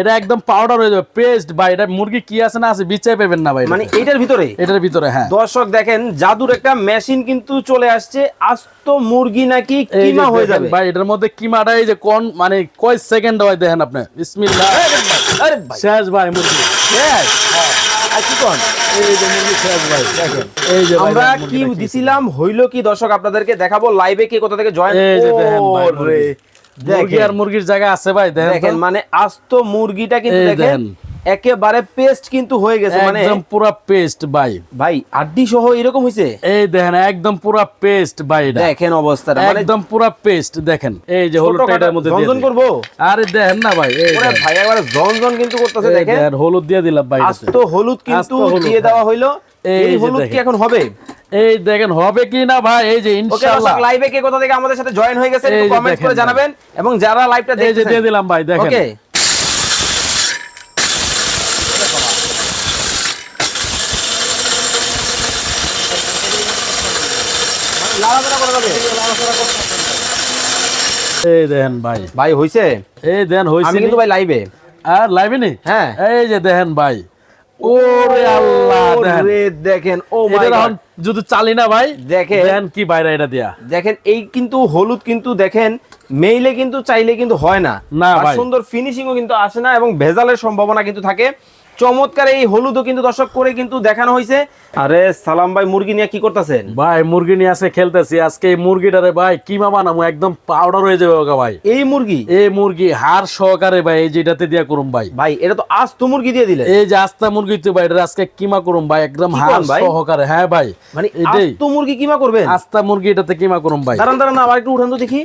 এটা একদম পাউডার হয়ে যাবে পেস্ট ভাই এটা মুরগি কি আছে না আছে বিচাই পাবেন না ভাই। মানে এইটার ভিতরে? এটার ভিতরে হ্যাঁ। দর্শক দেখেন জাদুর একটা মেশিন কিন্তু চলে আসছে আস্ত মুরগি নাকি কিমা হয়ে যাবে। ভাই এটার মধ্যে কিমাটা এই যে কোন মানে কয় সেকেন্ড হয় দেখেন আপনি। বিসমিল্লাহ। আরে ভাই শেষ ভাই মুরগি। শেষ? ভাই দেখেন। এই যে ভাই আমরা কি দিছিলাম হইল কি দর্শক আপনাদেরকে দেখাবো লাইভে কে কোথা থেকে জয়েন মুরগি। আর মুরগির জায়গা আছে ভাই দেখেন তো। মানে আস্ত মুরগিটা কিন্তু দেখেন। একেবারে পেস্ট কিন্তু হয়ে গেছে মানে একদম পুরা পেস্ট ভাই। ভাই আড্ডি সহ এরকম হইছে? এই দেখেন একদম পুরা পেস্ট ভাই এটা। দেখেন অবস্থাটা মানে একদম পুরা পেস্ট দেখেন। এই যে হলুদটা ছোটখাটো এটার মধ্যে দিয়ে দিই। করব? আরে দেখেন না ভাই এই ওরে ভাই একবারে জনজন কিন্তু করতেছে দেখেন। হলুদ দিয়ে দিলাম ভাই। আস্ত হলুদ কিন্তু দিয়ে দেওয়া হইল। এই হলুদ কি এখন হবে? এই দেখেন হবে কি না ভাই? এই যে ইনশাআল্লাহ লাইভে কে কোথা থেকে আমাদের সাথে জয়েন হয়ে গেছে একটু কমেন্ট করে জানাবেন এবং যারা লাইভটা এই যে দিয়ে দিলাম ভাই দেখেন। ওকে? এই দেখেন ভাই। ভাই হইছে? এই দেন হইছে আমি কিন্তু ভাই লাইভে আর লাইভে নি? হ্যাঁ। এই যে দেখেন ভাই। ওরে আল্লাহ রে দেখেন ও মাই যদি চালি না ভাই দেখেন। কি বাইরে এটা দিয়া। দেখেন এই কিন্তু হলুদ কিন্তু দেখেন মেইলে কিন্তু চাইলে কিন্তু হয় না। না সুন্দর ফিনিশিং সুন্দর ফিনিশিংও কিন্তু আসে না এবং ভেজালের সম্ভাবনা কিন্তু থাকে। চমৎকার এই হলুদও কিন্তু দর্শক করে কিন্তু দেখানো হয়েছে। আরে সালাম ভাই মুরগি নিয়ে কি করতেছেন? ভাই মুরগি নিয়ে আসে খেলতেছি। আজকে এই মুরগিটারে ভাই কিমা বানাবো একদম পাউডার হয়ে যাবে ওকে ভাই। এই মুরগি? এই মুরগি হাড় সহকারে ভাই এই যেটাতে দিয়া করুম ভাই। ভাই এটা তো আস্ত মুরগি দিয়ে দিলে এই যে আস্তা মুরগি তো ভাই এটা আজকে কিমা করুম ভাই একদম কি ভাই? সহকারে। হ্যাঁ ভাই মানে আস্ত মুরগি কিমা করবেন? আস্তা মুরগি এটাতে কিমা করুম ভাই। দাঁড়ান দাঁড়ান আবার একটু উঠান তো দেখি।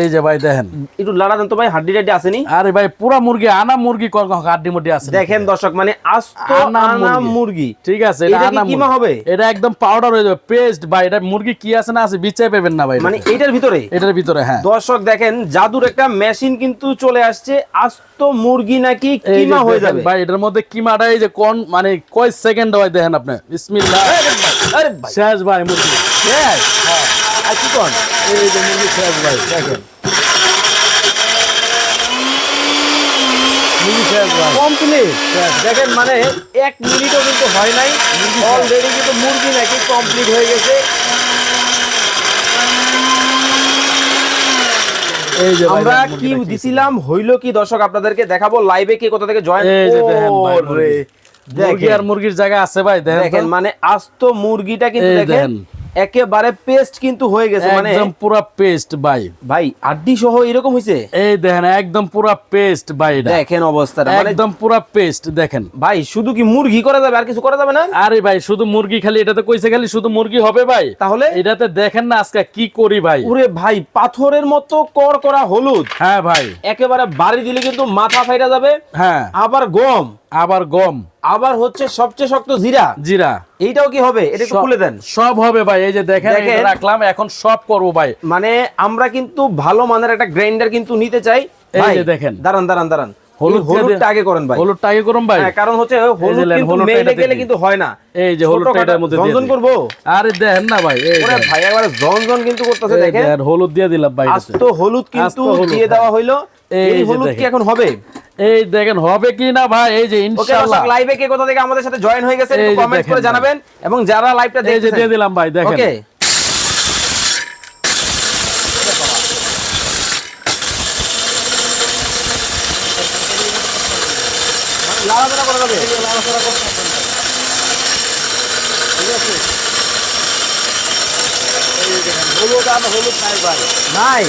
এই যে ভাই দেখেন। একটু লাড়া দেন তো ভাই হাড্ডি টাড্ডি আসেনি আরে ভাই পুরা মুরগি আনা মুরগি কোন হাড্ডি মুড্ডি আছে দেখেন দর্শক মানে আস্ত আনা মুরগি। ঠিক আছে এটা আনা। হবে? এটা একদম পাউডার হয়ে যাবে। পেস্ট ভাই এটা মুরগি কি আছে না আছে বিচাই পাবেন না ভাই। মানে এইটার ভিতরে? এটার ভিতরে হ্যাঁ। দর্শক দেখেন জাদুর একটা মেশিন কিন্তু চলে আসছে। আস্ত মুরগি নাকি কিমা হয়ে যাবে? ভাই এটার মধ্যে কিমাটা এই যে কোন মানে কয় সেকেন্ড হয় দেখেন আপনি? বিসমিল্লাহ। আরে ভাই শেষ ভাই মুরগি। yes! আর কি কোন? এই যে মুরগি শেষ ভাই দেখেন। দেখেন মানে এক মিনিটও কিন্তু হয় নাই। অলরেডি কিন্তু মুরগি নাকি কমপ্লিট হয়ে গেছে। আমরা কি দিছিলাম হইল কি দর্শক আপনাদেরকে দেখাবো লাইভে কে কোথা থেকে জয়েন মুরগি। আর মুরগির জায়গা আছে ভাই দেখেন। মানে আস্ত মুরগিটা কিন্তু দেখেন। একেবারে পেস্ট কিন্তু হয়ে গেছে মানে একদম পুরা পেস্ট ভাই। ভাই আড্ডি সহ এরকম হইছে? এই দেখেন একদম পুরা পেস্ট ভাই এটা। দেখেন অবস্থাটা মানে একদম পুরা পেস্ট দেখেন। ভাই শুধু কি মুরগি করা যাবে? আর কিছু করা যাবে না? আরে ভাই শুধু মুরগি খালি এটাতে কইছে খালি শুধু মুরগি হবে ভাই। তাহলে? এটাতে দেখেন না আজকে কি করি ভাই। ওরে ভাই পাথরের মতো কর করা হলুদ। হ্যাঁ ভাই। একেবারে বাড়ি দিলে কিন্তু মাথা ফাইটা যাবে। হ্যাঁ। আবার গম। আবার গম। আবার হচ্ছে সবচেয়ে শক্ত জিরা। জিরা। এইটাও কি হবে? এটা একটু খুলে দেন। সব হবে ভাই এই যে দেখেন। রাখলাম এখন সব করব ভাই। মানে আমরা কিন্তু ভালো মানের একটা গ্রাইন্ডার কিন্তু নিতে চাই। এই যে দেখেন। দাঁড়ান দাঁড়ান দাঁড়ান। হলুদ হলুদটা আগে করেন ভাই। হলুদটা আগে করুন ভাই। হ্যাঁ, কারণ হচ্ছে হলুদ কিন্তু এটাতে গেলে কিন্তু হয় না। এই যে হলুদটা এটার মধ্যে। করব? আরে দেখেন না ভাই এই ওরে। ভাই একবারে জনজন কিন্তু করতেছে দেখেন। হলুদ দিয়ে দিলাম ভাই। আস্ত হলুদ কিন্তু দিয়ে হ্যাঁ। দেওয়া হইল। এই হলুদ কি এখন হবে? এই দেখেন হবে কি না ভাই? এই যে ইনশাআল্লাহ। লাইভে কে কোথা থেকে আমাদের সাথে জয়েন হয়ে গেছে একটু কমেন্ট করে জানাবেন এবং যারা লাইভটা এই যে দিয়ে দিলাম ভাই দেখেন। ওকে লাড়াচাড়া করা যাবে? ঠিক আছে। হলুদ আর হলুদ নাই ভাই নাই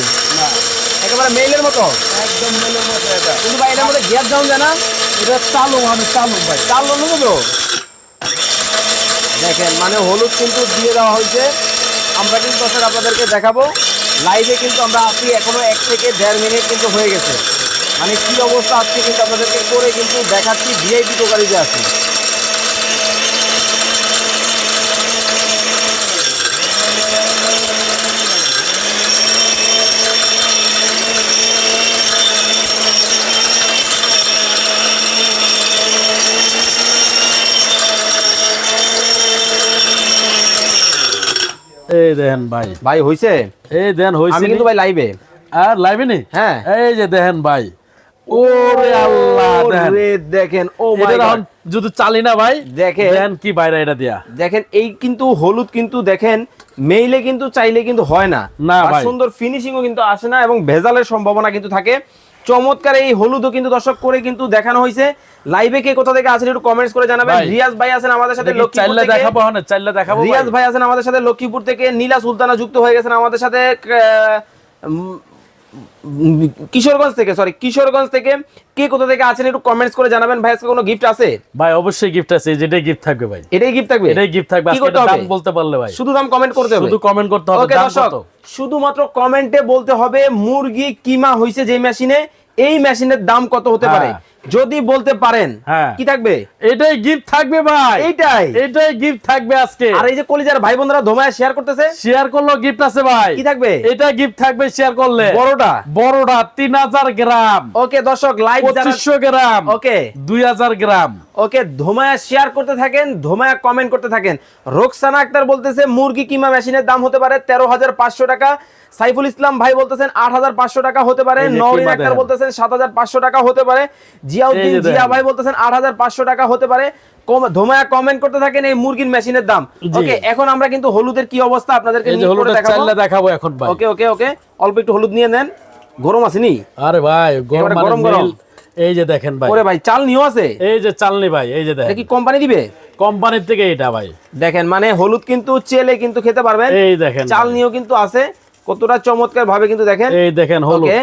একেবারে মেইলের মতো? একদম মতো এটা। কিন্তু ভাই এটার মধ্যে গ্যাপ ডাউন যায় না? এটা আমি ভাই। তো? দেখেন মানে হলুদ কিন্তু দিয়ে দেওয়া হয়েছে। আমরা কিন্তু দর্শক আপনাদেরকে দেখাবো। লাইভে কিন্তু আমরা আছি এখনও এক থেকে দেড় মিনিট কিন্তু হয়ে গেছে। মানে কি অবস্থা আজকে কিন্তু আপনাদেরকে করে কিন্তু দেখাচ্ছি ভিআইপি টোকারিতে আছি। এই দেখেন ভাই। ভাই হইছে? এই দেন হইছে আমি কিন্তু ভাই লাইভে আর লাইভে নি? হ্যাঁ। এই যে দেখেন ভাই। ওরে আল্লাহ দেখেন। ও মাই এখন যদি চালি না ভাই দেখেন। কি বাইরে এটা দিয়া। দেখেন এই কিন্তু হলুদ কিন্তু দেখেন মেইলে কিন্তু চাইলে কিন্তু হয় না। না। সুন্দর ফিনিশিংও কিন্তু আসে না এবং ভেজালের সম্ভাবনা কিন্তু থাকে। চমৎকার এই হলুদও কিন্তু দর্শক করে কিন্তু দেখানো হয়েছে। লাইভে কে কোথা থেকে আছেন একটু কমেন্টস করে জানাবেন। রিয়াজ ভাই আছেন আমাদের সাথে লক্ষ্মীপুর থেকে। দেখাবো চাইলে দেখাবো রিয়াজ ভাই? আছেন আমাদের সাথে লক্ষ্মীপুর থেকে নীলা সুলতানা যুক্ত হয়ে গেছেন আমাদের সাথে। কিশোরগঞ্জ থেকে সরি কিশোরগঞ্জ থেকে। কে কোথা থেকে আছেন একটু কমেন্টস করে জানাবেন। ভাই আজকে কোনো গিফট আছে? ভাই অবশ্যই গিফট আছে যেটাই গিফট থাকবে ভাই। এটাই গিফট থাকবে? এটাই গিফট থাকবে আজকে? দাম বলতে পারলে ভাই। শুধু দাম কমেন্ট করতে হবে? শুধু কমেন্ট করতে হবে দাম কত? শুধুমাত্র কমেন্টে বলতে হবে মুরগি কিমা হইছে যে মেশিনে এই মেশিনের দাম কত হতে পারে? হ্যাঁ। যদি বলতে পারেন হ্যাঁ। কি থাকবে? এটাই গিফট থাকবে ভাই। এটাই এটাই গিফট থাকবে আজকে। আর এই যে কলিজার ভাই বোনরা ধোমায় শেয়ার করতেছে? শেয়ার করল গিফট আছে ভাই। কি থাকবে? এটা গিফট থাকবে শেয়ার করলে। বড়টা? বড়টা তিন হাজার গ্রাম। ওকে দর্শক লাইভ যারা পঁচিশশো গ্রাম। ওকে। দুই হাজার গ্রাম। ওকে ধোমায়া শেয়ার করতে থাকেন ধোমায়া কমেন্ট করতে থাকেন। রোকসানা আক্তার বলতেছে মুরগি কিমা মেশিনের দাম হতে পারে তেরো হাজার পাঁচশো টাকা। সাইফুল ইসলাম ভাই বলতেছেন আট হাজার পাঁচশো টাকা হতে পারে। কিমা আক্তার বলতেছেন সাত হাজার পাঁচশো টাকা হতে পারে। জিয়াউদ্দিন জিয়া ভাই বলতেছেন আট হাজার পাঁচশো টাকা হতে পারে। ধোমায়া কমেন্ট করতে থাকেন এই মুরগির মেশিনের দাম। ওকে এখন আমরা কিন্তু হলুদের কি অবস্থা আপনাদেরকে দেখাবো। এখন ওকে ওকে ওকে অল্প একটু হলুদ নিয়ে নেন। গরম আসেনি আরে ভাই গরম মানে গরম। এই যে দেখেন ভাই। ওরে ভাই চাল নিও আছে? এই যে চালনি ভাই এই যে দেখেন কি কোম্পানি দিবে? কোম্পানির থেকে এটা ভাই। দেখেন মানে হলুদ কিন্তু চেলে কিন্তু খেতে পারবেন। এই দেখেন চাল ভাই। কিন্তু আছে কতটা চমৎকার ভাবে কিন্তু দেখেন। এই দেখেন হলুদ। ওকে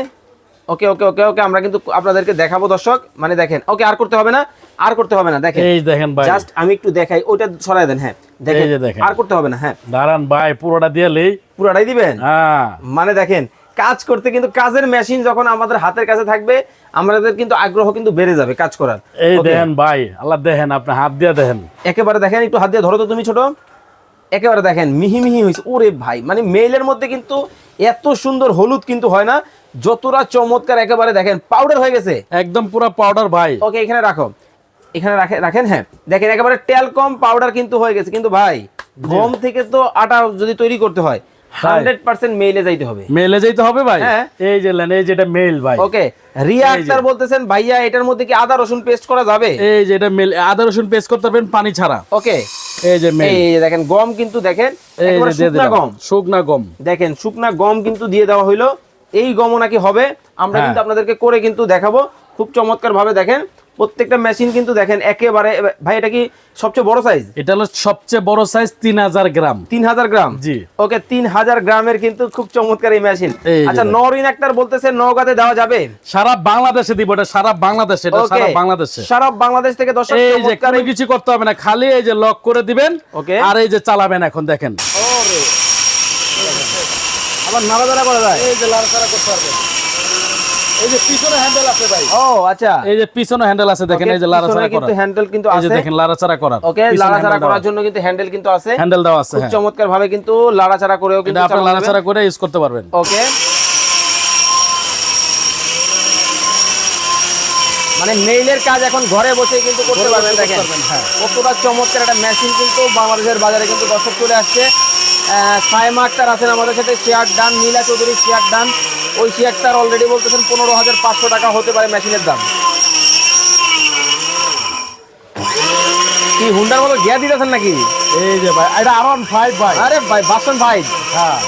ওকে ওকে ওকে ওকে আমরা কিন্তু আপনাদেরকে দেখাবো দর্শক। মানে দেখেন ওকে আর করতে হবে না আর করতে হবে না দেখেন। এই দেখেন ভাই। জাস্ট আমি একটু দেখাই ওটা সরাই দেন হ্যাঁ দেখেন। আর করতে হবে না হ্যাঁ। দাঁড়ান ভাই পুরোটা দিয়েলেই পুরোটাই দিবেন? হ্যাঁ। মানে দেখেন কাজ করতে কিন্তু কাজের মেশিন যখন আমাদের হাতের কাছে থাকবে আমাদের কিন্তু আগ্রহ কিন্তু বেড়ে যাবে কাজ করার। এই দেখেন ভাই আল্লাহ দেখেন আপনি হাত দিয়ে দেখেন। একেবারে দেখেন একটু হাত দিয়ে ধরো তো তুমি ছোট। একেবারে দেখেন মিহি মিহি হয়েছে ওরে ভাই মানে মেইলের মধ্যে কিন্তু এত সুন্দর হলুদ কিন্তু হয় না যতটা চমৎকার একেবারে দেখেন পাউডার হয়ে গেছে। একদম পুরো পাউডার ভাই। ওকে এখানে রাখো। এখানে রাখে রাখেন হ্যাঁ। দেখেন একেবারে টেলকম পাউডার কিন্তু হয়ে গেছে। কিন্তু ভাই গম থেকে তো আটা যদি তৈরি করতে হয় হান্ড্রেড পার্সেন্ট মেইলে যাইতে হবে। মেলে যাইতে হবে ভাই? হ্যাঁ। এই যে লেন এই যেটা মেল ভাই। ওকে রিয়া আক্তার বলতেছেন ভাইয়া এটার মধ্যে কি আদা রসুন পেস্ট করা যাবে? এই যেটা মেল আদা রসুন পেস্ট করতে পারবেন পানি ছাড়া। ওকে এই যে মেল এই যে দেখেন গম কিন্তু দেখেন একেবারে শুকনা গম। শুকনা গম। দেখেন শুকনা গম কিন্তু দিয়ে দেওয়া হইল। এই গমও নাকি হবে। আমরা হ্যাঁ। কিন্তু আপনাদেরকে করে কিন্তু দেখাবো। খুব চমৎকার ভাবে দেখেন প্রত্যেকটা মেশিন কিন্তু দেখেন একেবারে ভাই এটা কি সবচেয়ে বড় সাইজ এটা হলো সবচেয়ে বড় সাইজ তিন হাজার গ্রাম। তিন হাজার গ্রাম? জি। ওকে তিন হাজার গ্রামের কিন্তু খুব চমৎকার এই মেশিন আচ্ছা নরিন আক্তার বলতেছে নওগাঁতে দেওয়া যাবে? সারা বাংলাদেশে দিব এটা সারা বাংলাদেশে এটা সারা বাংলাদেশে। সারা বাংলাদেশ থেকে দর্শক এই যে কোনো কিছু করতে হবে না খালি এই যে লক করে দিবেন ওকে। আর এই যে চালাবেন এখন দেখেন। আবার নাড়াচাড়া করা যায়। এই যে লাড়াচাড়া করতে পারবেন এই যে পিছনে হ্যান্ডেল আছে ভাই। ও আচ্ছা। এই যে পিছনে হ্যান্ডেল আছে দেখেন এই যে লাড়াচাড়া কিন্তু হ্যান্ডেল কিন্তু এই যে দেখেন লাড়াচাড়া করার। ওকে লাড়াচাড়া করার জন্য কিন্তু হ্যান্ডেল কিন্তু আছে। হ্যান্ডেল দেওয়া আছে খুব হ্যাঁ। চমৎকার ভাবে কিন্তু লাড়াচাড়া করেও কিন্তু আপনি লাড়াচাড়া করে ইউজ করতে পারবেন। ওকে মানে মেইলের কাজ এখন ঘরে বসে কিন্তু করতে পারবেন দেখেন। হ্যাঁ। কতটা চমৎকার একটা মেশিন কিন্তু বাংলাদেশের বাজারে কিন্তু দর্শক চলে আসছে। আহ, সাইমা আক্তার আছেন আমাদের সাথে share done Nila Chowdhury share done ওই শেয়ারটার অলরেডি বলতেছেন পনেরো হাজার পাঁচশো টাকা হতে পারে মেশিনের দাম। কি হুন্ডার মতো গিয়ার দিতেছেন নাকি? এই যে ভাই এটা আর ওয়ান ফাইভ ভাই। আরে ভাই বাসন ভাই হ্যাঁ।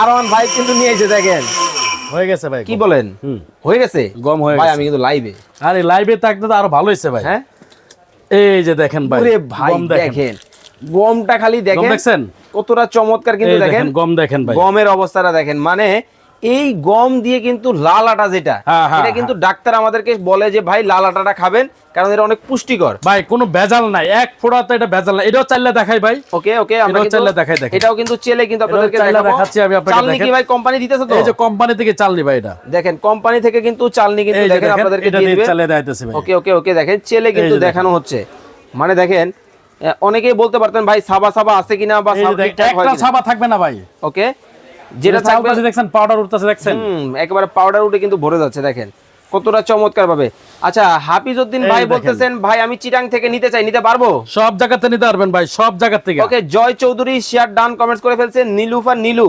আর ওয়ান ভাই কিন্তু নিয়ে এসে দেখেন। হয়ে গেছে ভাই। কি বলেন? হয়ে গেছে? গম হয়ে ভাই আমি কিন্তু লাইভে আরে লাইভে থাকতে তো আরও ভালো হয়েছে ভাই। হ্যাঁ? এই যে দেখেন ভাই ভাই দেখেন। গমটা খালি দেখেন। দেখছেন? কতটা চমৎকার কিন্তু দেখেন গম দেখেন ভাই। গমের অবস্থাটা দেখেন। মানে এই গম দিয়ে কিন্তু লাল আটা যেটা হ্যাঁ, হ্যাঁ, এটা কিন্তু ডাক্তার আমাদেরকে বলে যে ভাই লাল আটাটা খাবেন কারণ এটা অনেক পুষ্টিকর। ভাই কোনো ভেজাল নাই। এক ফোড়াতে এটা ভেজাল নাই। এটাও চাইলে দেখাই ভাই। ওকে ওকে আমরা চাইলে দেখাই দেখেন। এটাও কিন্তু চেলে কিন্তু আপনাদেরকে দেখাচ্ছি আমি আপনাকে চালনি কি ভাই কোম্পানি দিতেছে তো? এই যে কোম্পানি থেকে চালনি ভাই এটা। দেখেন কোম্পানি থেকে কিন্তু চালনি কিন্তু দেখেন আপনাদেরকে দিয়ে দিবে। চালিয়ে দেখাইতেছি ভাই। ওকে ওকে ওকে দেখেন চেলে কিন্তু দেখানো। হচ্ছে। মানে দেখেন অনেকেই বলতে পারতেন ভাই সাবা সাবা আছে কিনা বা সাব দেখ, হয় থাকবে না ভাই। ওকে যেটা চালকাছে দেখছেন পাউডার উঠতেছে দেখছেন? হুম একেবারে পাউডার উঠে কিন্তু ভরে যাচ্ছে দেখেন। কতটা চমৎকার ভাবে। আচ্ছা হাফিজ উদ্দিন ভাই। বলতেছেন ভাই আমি চিটাং থেকে নিতে চাই নিতে পারব? সব জায়গাতে নিতে পারবেন ভাই সব জায়গা থেকে। Okay Joy Chowdhury share done comments করে ফেলছেন নীলুফার নীলু।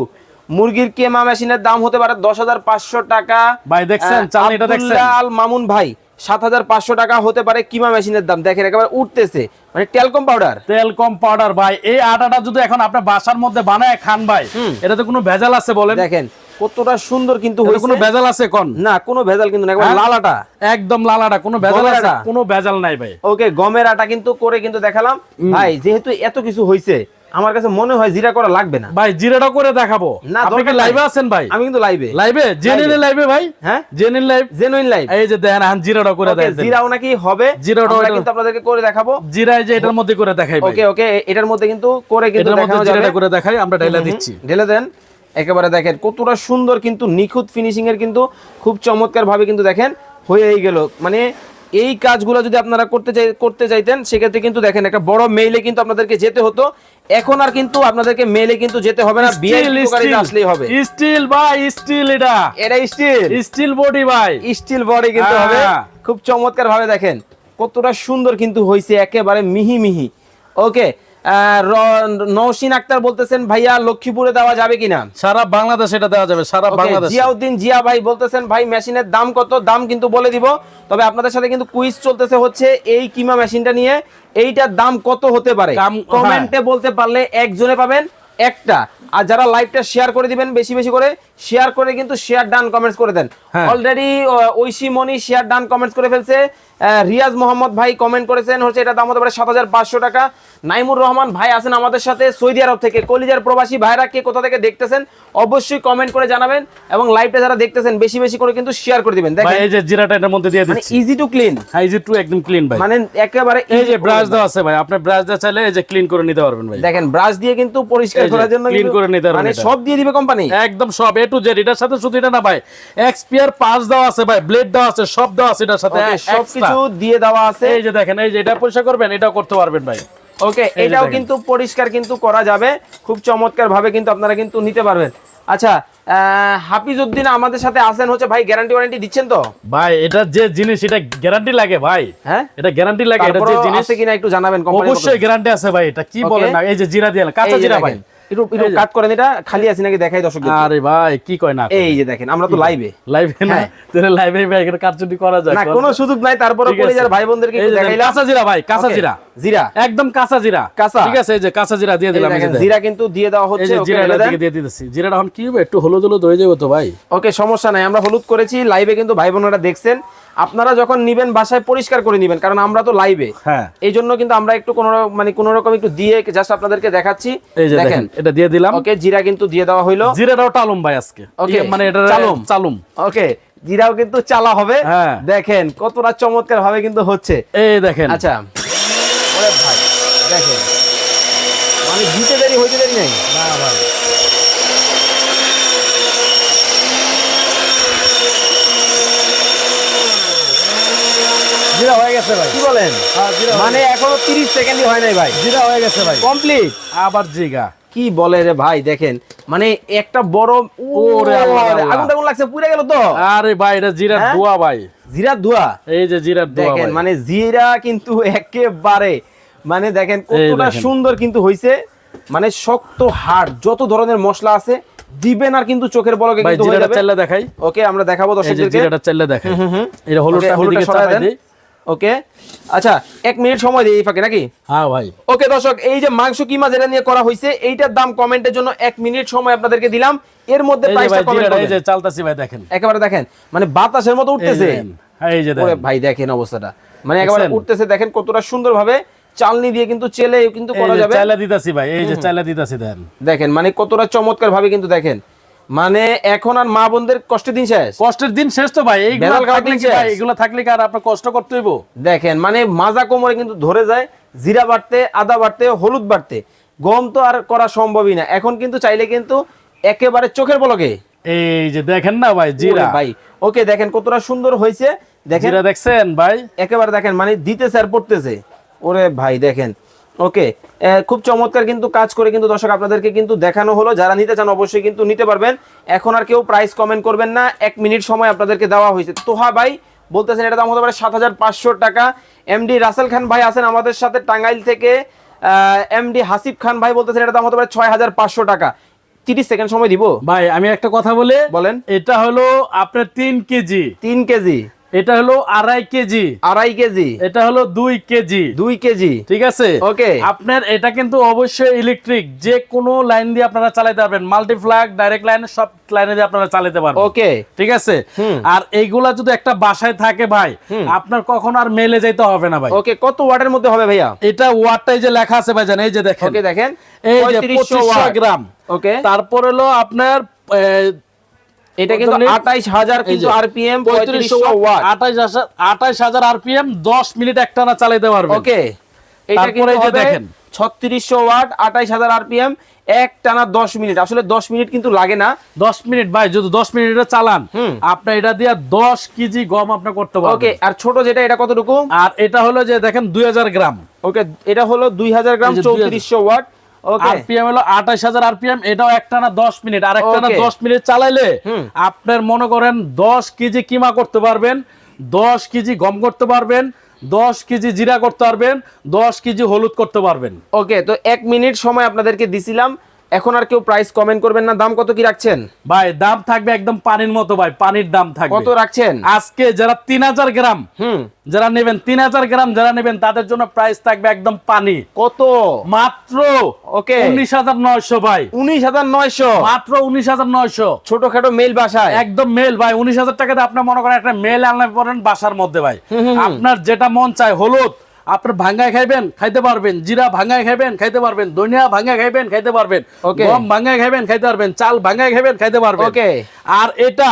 মুরগির কেমা মেশিনের দাম হতে পারে দশ হাজার পাঁচশো টাকা। ভাই দেখছেন? আল মামুন ভাই সাত হাজার পাঁচশো টাকা হতে পারে কিমা মেশিনের দাম। দেখেন একেবারে উঠতেছে। মানে টেলকম পাউডার তেল কম পাউডার ভাই। এই আটাটা যদি এখন আপনার বাসার মধ্যে বানায় খান ভাই। এটাতে কোনো ভেজাল আছে বলেন? দেখেন কতটা সুন্দর কিন্তু কোনো ভেজাল আছে কোন না কোনো ভেজাল কিন্তু না একবার হ্যাঁ? লালাটা। একদম লালাটা কোনো ভেজাল আছে? কোনো ভেজাল নাই ভাই। ওকে গমের আটা কিন্তু করে কিন্তু দেখালাম। ভাই যেহেতু এত কিছু হয়েছে আমার কাছে মনে হয় জিরা করা লাগবে না। ভাই জিরাটা করে দেখাবো। না, আপনি কি লাইভে আছেন ভাই? আমি কিন্তু লাইভে লাইভে জেনে লাইভে ভাই? হ্যাঁ? জেনে লাইভ জেনুইন লাইভ এই যে দেখেন এখন জিরাটা করে দেয় জিরাও নাকি হবে। জিরাটা আমরা কিন্তু আপনাদেরকে করে দেখাবো। জিরায় যে এটার মধ্যে করে দেখাই ভাই। ওকে ওকে এটার মধ্যে কিন্তু করে কিন্তু দেখানো যাবে। জিরাটা করে দেখাই আমরা ডাইলা দিচ্ছি। ঢেলে দেন। একেবারে দেখেন কতটা সুন্দর কিন্তু নিখুঁত ফিনিশিং এর কিন্তু খুব চমৎকার ভাবে কিন্তু দেখেন হয়েই গেল। মানে এই কাজগুলো যদি আপনারা করতে চাই করতে চাইতেন সেক্ষেত্রে কিন্তু দেখেন একটা বড় মেইলে কিন্তু আপনাদেরকে যেতে হতো। এখন আর কিন্তু আপনাদেরকে মেলে কিন্তু যেতে হবে না আসলেই হবে। স্টিল ভাই স্টিল এটা। এটা স্টিল স্টিল বডি ভাই। স্টিল বডি কিন্তু হবে। হ্যাঁ। খুব চমৎকার ভাবে দেখেন কতটা সুন্দর কিন্তু হয়েছে একেবারে মিহি মিহি। ওকে নৌসিন আক্তার বলতেছেন ভাইয়া লক্ষ্মীপুরে দেওয়া যাবে কিনা? সারা বাংলাদেশ এটা দেওয়া যাবে সারা বাংলাদেশ। জিয়াউদ্দিন জিয়া ভাই বলতেছেন ভাই মেশিনের দাম কত? দাম কিন্তু বলে দিব তবে আপনাদের সাথে কিন্তু কুইজ চলতেছে হচ্ছে এই কিমা মেশিনটা নিয়ে। এইটার দাম কত হতে পারে? দাম- কমেন্টে বলতে পারলে একজনে পাবেন একটা। আর যারা লাইভটা শেয়ার করে দিবেন বেশি বেশি করে শেয়ার করে কিন্তু শেয়ার ডান কমেন্টস করে দেন। হ্যাঁ। Already Oishi Moni share done comments করে ফেলছে। রিয়াজ মোহাম্মদ ভাই কমেন্ট করেছেন হচ্ছে এটা দাম হতে পারে সাত হাজার পাঁচশো টাকা। নাইমুর রহমান ভাই আছেন আমাদের সাথে সৌদি আরব থেকে। কলিজার প্রবাসী ভাইরা কে কোথা থেকে দেখতেছেন অবশ্যই কমেন্ট করে জানাবেন এবং লাইভটা যারা দেখতেছেন বেশি বেশি করে কিন্তু শেয়ার করে দিবেন। দেখেন। এই যে জিরাটা এটার মধ্যে দিয়ে মানে দিচ্ছি। ইজি টু ক্লিন হাই যে টু একদম ক্লিন ভাই। মানে একেবারে এই যে ব্রাশ দেওয়া আছে ভাই আপনি ব্রাশ দেওয়া চাইলে এই যে ক্লিন করে নিতে পারবেন ভাই। দেখেন ব্রাশ দিয়ে কিন্তু পরিষ্কার করার জন্য কিন্তু করে নিতে পারবেন মানে সব দিয়ে দিবে কোম্পানি একদম সব এ টু জেড এটার সাথে শুধু এটা না ভাই এক্সপিয়ার পাস দেওয়া আছে ভাই ব্লেড দেওয়া আছে সব দেওয়া আছে এটার সাথে সব কিছু দিয়ে দেওয়া আছে। এই যে দেখেন এই যে এটা পরিষ্কার করবেন এটাও করতে পারবেন ভাই। ওকে এটাও কিন্তু পরিষ্কার কিন্তু করা যাবে খুব চমৎকার ভাবে কিন্তু আপনারা কিন্তু নিতে পারবেন। আচ্ছা হাফিজউদ্দিন আমাদের সাথে আছেন হচ্ছে ভাই গ্যারান্টি ওয়ারেন্টি দিচ্ছেন তো? ভাই এটা যে জিনিস এটা গ্যারান্টি লাগে ভাই। হ্যাঁ? এটা গ্যারান্টি লাগে এটা যে জিনিস আছে কিনা একটু জানাবেন কোম্পানি অবশ্যই গ্যারান্টি আছে ভাই এটা কি বলেন না এই যে জিরা দিয়ে কাঁচা জিরা ভাই। একটু একটু এই যে। কাট করেন এটা খালি আছে নাকি দেখাই দর্শক আরে ভাই কি কয় না এই যে দেখেন আমরা তো লাইভে লাইভে না? হ্যাঁ। তাহলে লাইভে ভাই এখানে কারচুপি করা যায়? না কোনো সুযোগ নাই তারপরে ঠিক আছে। ভাই বোনদেরকে একটু দেখাইলাম। কাঁচা জিরা ভাই কাঁচা জিরা। জিরা। একদম কাঁচা জিরা। কাঁচা। ঠিক আছে এই যে কাঁচা জিরা দিয়ে দিলাম। জিরা কিন্তু দিয়ে দেওয়া হচ্ছে ওকে, জিরা ঢেলে দিকে দিয়ে দিতেছি। জিরাটা এখন কি হবে? একটু হলুদ হলুদ হয়ে যাবে তো ভাই। ওকে সমস্যা নাই আমরা হলুদ করেছি লাইভে কিন্তু ভাই বোনেরা দেখছেন। আপনারা যখন নিবেন বাসায় পরিষ্কার করে নিবেন কারণ আমরা তো লাইভে হ্যাঁ। এই জন্য কিন্তু আমরা একটু কোনো মানে কোনো রকম একটু দিয়ে জাস্ট আপনাদেরকে দেখাচ্ছি। এই যে দেখেন। এটা দিয়ে দিলাম। ওকে জিরা কিন্তু দিয়ে দেওয়া হইল। জিরাটাও টালুম ভাই আজকে। Okay, ইয়ে, মানে এটা চালুম। চালুম। ওকে জিরাও কিন্তু চালা হবে। হ্যাঁ। দেখেন কতটা চমৎকার ভাবে কিন্তু হচ্ছে। এই দেখেন। আচ্ছা। ওরে ভাই দেখেন। মানে দিতে দেরি হইতে দেরি নেই। না ভাই। জিরা হয়ে গেছে ভাই। কি বলেন? হ্যাঁ মানে এখনও 30 সেকেন্ডই হয় নাই ভাই। জিরা হয়ে গেছে ভাই। কমপ্লিট? আবার জিগা। কি বলে রে ভাই দেখেন। মানে একটা বড় ওরে। আগুন টাগুন লাগছে? পুড়ে গেল তো? আরে ভাই এটা হ্যাঁ? দোয়া ভাই। জিরা ধোয়া? এই যে দোয়া দেখেন মানে জিরা কিন্তু একেবারে মানে দেখেন কতটা সুন্দর কিন্তু হইছে। মানে শক্ত হাড় যত ধরনের মশলা আছে দিবেন আর কিন্তু চোখের বলকে কিন্তু হয়ে জিরাটা যাবে। দেখাই। ওকে আমরা দেখাবো দর্শকদেরকে। জিরাটা চাইলে দেখাই। এটা হলুদটা হলুদটা চাপাই দেন। ওকে? আচ্ছা এক মিনিট সময় দিই এই ফাঁকে নাকি? হ্যাঁ ভাই। ওকে দর্শক এই যে মাংস কিমা যেটা নিয়ে করা হয়েছে এইটার দাম কমেন্টের জন্য এক মিনিট সময় আপনাদেরকে দিলাম। এর মধ্যে প্রাইসটা কমেন্ট এই যে চালতাছি ভাই দেখেন। একেবারে দেখেন মানে বাতাসের মতো উঠতেছে। এই যে দেখেন। ভাই দেখেন অবস্থাটা। মানে একেবারে উঠতেছে দেখেন কতটা সুন্দর ভাবে চালনি দিয়ে কিন্তু চেলে কিন্তু করা যাবে। চাইলা দিতাছি ভাই এই যে চাইলা দিতাছি দেন দেখেন মানে কতটা চমৎকার ভাবে কিন্তু দেখেন। মানে এখন আর মা বোনদের কষ্টের দিন শেষ? কষ্টের দিন শেষ তো ভাই এইগুলো থাকলে আর আপনার কষ্ট করতে হইব? দেখেন মানে মাজা কোমরে কিন্তু ধরে যায় জিরা বাড়তে আদা বাড়তে হলুদ বাড়তে। গম তো আর করা সম্ভবই না। এখন কিন্তু চাইলে কিন্তু একেবারে চোখের পলকে এই যে দেখেন না ভাই জিরা। ভাই ওকে দেখেন কতটা সুন্দর হয়েছে। দেখেন দেখছেন ভাই? একেবারে দেখেন মানে দিতেছে আর পড়তেছে। ওরে ভাই দেখেন। ওকে খুব চমৎকার কিন্তু কাজ করে কিন্তু দর্শক আপনাদেরকে কিন্তু দেখানো হলো। যারা নিতে চান অবশ্যই কিন্তু নিতে পারবেন। এখন আর কেউ প্রাইস কমেন্ট করবেন না। এক মিনিট সময় আপনাদেরকে দেওয়া হয়েছে। তোহা ভাই বলতেছেন এটা দাম হতে পারে সাত হাজার পাঁচশো টাকা। এমডি রাসেল খান ভাই আছেন আমাদের সাথে টাঙ্গাইল থেকে। এমডি হাসিফ খান ভাই বলতেছেন এটা দাম হতে পারে ছয় হাজার পাঁচশো টাকা। তিরিশ সেকেন্ড সময় দিব। ভাই আমি একটা কথা বলে। বলেন। এটা হলো আপনার তিন কেজি। তিন কেজি। এটা হলো আড়াই কেজি। আড়াই কেজি। এটা হলো দুই কেজি। দুই কেজি। ঠিক আছে? Okay. আপনার এটা কিন্তু অবশ্যই ইলেকট্রিক যে কোনো লাইন দিয়ে আপনারা চালাতে পারবেন। মাল্টিপ্লাগ ডাইরেক্ট লাইন সব লাইনে দিয়ে আপনারা চালাতে পারবেন। ওকে। ঠিক আছে? আর এইগুলা যদি একটা বাসায় থাকে ভাই আপনার কখনো আর মেলে যেতে হবে না ভাই। ওকে কত ওয়াটের মধ্যে হবে ভাইয়া? এটা ওয়াটটাই যে লেখা আছে ভাই জানেন? এই যে দেখেন। ওকে দেখেন। এই যে 3500 পঁচিশশো ওয়াট। গ্রাম। ওকে। তারপর হলো আপনার এটা কিন্তু কত মিনিট? আঠাইশ হাজার কিন্তু আরপিএম পঁয়ত্রিশশো পঁয়ত্রিশশো ওয়াট। আঠাইশ হাজার আঠাইশ হাজার আরপিএম দশ মিনিট একটানা চালাইতে পারবে ওকে এটা কিন্তু তারপরে এই যে দেখেন। ছত্রিশশো ওয়াট আঠাইশ হাজার আরপিএম এক টানা দশ মিনিট। আসলে দশ মিনিট কিন্তু লাগে না। দশ মিনিট ভাই যদি দশ মিনিটে চালান হুম। আপনার এটা দিয়ে দশ কেজি গম আপনি করতে ওকে আর ছোট যেটা এটা কতটুকু? আর এটা হলো যে দেখেন দুই হাজার গ্রাম। ওকে এটা হলো দুই হাজার গ্রাম এই যে 2000 চৌত্রিশশো ওয়াট। ওকে আরপিএম হলো আঠাশ হাজার আরপিএম এটাও একটানা দশ মিনিট। আর একটানা Okay. দশ মিনিট চালাইলে আপনার মনে করেন দশ কেজি কিমা করতে পারবেন দশ কেজি গম করতে পারবেন দশ কেজি জিরা করতে পারবেন দশ কেজি হলুদ করতে পারবেন। ওকে তো এক মিনিট সময় আপনাদেরকে দিছিলাম। এখন আর কেউ প্রাইস কমেন্ট করবেন না। দাম কত কি রাখছেন? ভাই দাম থাকবে একদম পানির মতো ভাই পানির দাম থাকবে। কত রাখছেন? আজকে যারা তিন হাজার গ্রাম হুম। যারা নেবেন তিন হাজার গ্রাম যারা নেবেন তাদের জন্য প্রাইস থাকবে একদম পানি। কত? মাত্র ওকে। উনিশ হাজার নয়শো ভাই। উনিশ হাজার নয়শো। মাত্র উনিশ হাজার নয়শো। ছোটখাটো মেল বাসায়। একদম মেল ভাই উনিশ হাজার টাকাতে আপনার মনে করেন একটা মেল আনলে পড়েন বাসার মধ্যে ভাই। আপনার যেটা মন চায় হলুদ আপনার ভাঙ্গায় খাইবেন খাইতে পারবেন। জিরা ভাঙ্গায় খাইবেন খাইতে পারবেন। ধনিয়া ভাঙ্গায় খাইবেন খাইতে পারবেন। Okay. গম ভাঙ্গায় খাইবেন খাইতে পারবেন। চাল ভাঙ্গায় খাইবেন খাইতে পারবেন। Okay. আর এটা।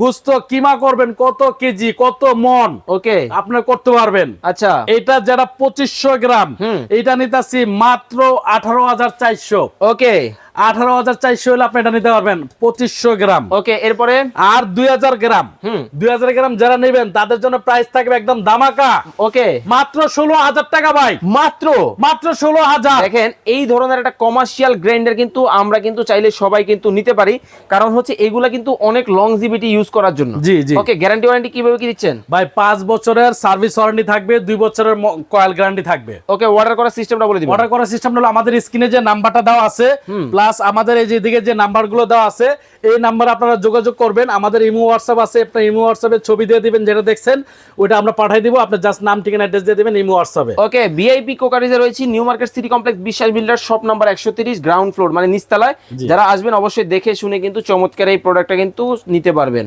গুস্ত কিমা করবেন কত কেজি কত মন? ওকে আপনার করতে পারবেন। আচ্ছা। এটা যারা পঁচিশশো গ্রাম এটা নিতেছি মাত্র আঠারো হাজার চারশো। ওকে আঠারো হাজার চারশো হলে আপনি এটা নিতে পারবেন পঁচিশশো গ্রাম। ওকে এরপরে? আর দুই হাজার গ্রাম। দুই হাজার গ্রাম যারা নেবেন তাদের জন্য প্রাইস থাকবে একদম দামাকা ওকে। মাত্র ষোলো হাজার টাকা ভাই। মাত্র? মাত্র ষোলো হাজার। দেখেন এই ধরনের একটা কমার্শিয়াল গ্রাইন্ডার কিন্তু আমরা কিন্তু চাইলে সবাই কিন্তু নিতে পারি। কারণ হচ্ছে এগুলা কিন্তু অনেক লংজিভিটি ইউজ করার জন্য। জি, জি। ওকে গ্যারান্টি ওয়ারেন্টি কীভাবে কি দিচ্ছেন? ভাই পাঁচ বছরের সার্ভিস ওয়ারেন্টি থাকবে দুই বছরের কয়েল গ্যারান্টি থাকবে। ওকে অর্ডার করার সিস্টেমটা বলে দিবেন। অর্ডার করার সিস্টেম হলো আমাদের স্ক্রিনে যে নাম্বারটা দেওয়া আছে প্লাস আমাদের এই যে দিকে যে নাম্বারগুলো দেওয়া আছে এই নাম্বারে আপনারা যোগাযোগ করবেন। আমাদের ইমো হোয়াটসঅ্যাপ আছে আপনার ইমো হোয়াটসঅ্যাপে ছবি দিয়ে দিবেন যেটা দেখছেন ওটা আমরা পাঠিয়ে দিব। আপনার জাস্ট নাম ঠিকানা অ্যাড্রেস দিয়ে দিবেন ইমো হোয়াটসঅ্যাপে ওকে ভিআইপি কোকারিজে রয়েছে new market city complex Biswas builder shop number একশো তিরিশ গ্রাউন্ড ফ্লোর মানে নিচতলায়। যারা আসবেন অবশ্যই দেখে শুনে কিন্তু চমৎকার এই প্রোডাক্টটা কিন্তু নিতে পারবেন।